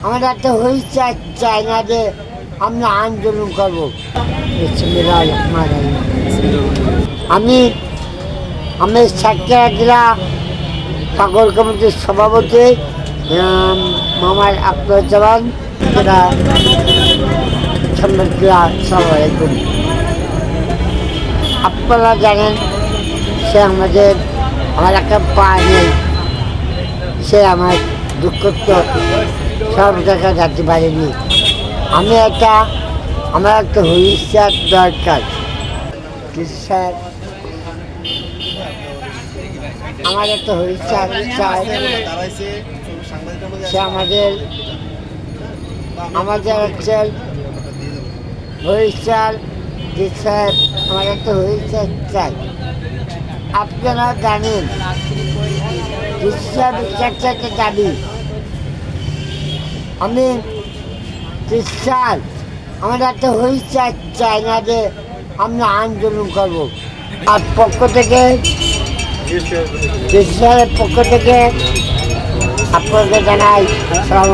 আমরা একটা হইচা চাই না যে আমরা আন্দোলন করব। আমি আমি জেলা সাগর কমিটির সভাপতি মামার সম্পর্কিয়া সালামালাইকুম আপনারা জানেন, সে আমাদের, আমার একটা পা নেই। সে আমার দুঃখ সব জায়গায় যাতে পারিনি। আমি একটা, আমার একটা হুইলচেয়ার দরকার। আমার একটা হুইলচেয়ার চাই। সে আমাদের আমাদের হচ্ছে হুইলচেয়ার স্যার, আমার একটা হুইলচেয়ার চাই। আপনারা জানেন বিচারটা একটা দাবি আমি খ্রিস্টান আমার একটা হয়েছে চাই না যে আমি আন্দোলন করব। আর পক্ষ থেকে খ্রিস্টানের পক্ষ থেকে আপনাকে জানাই সালাম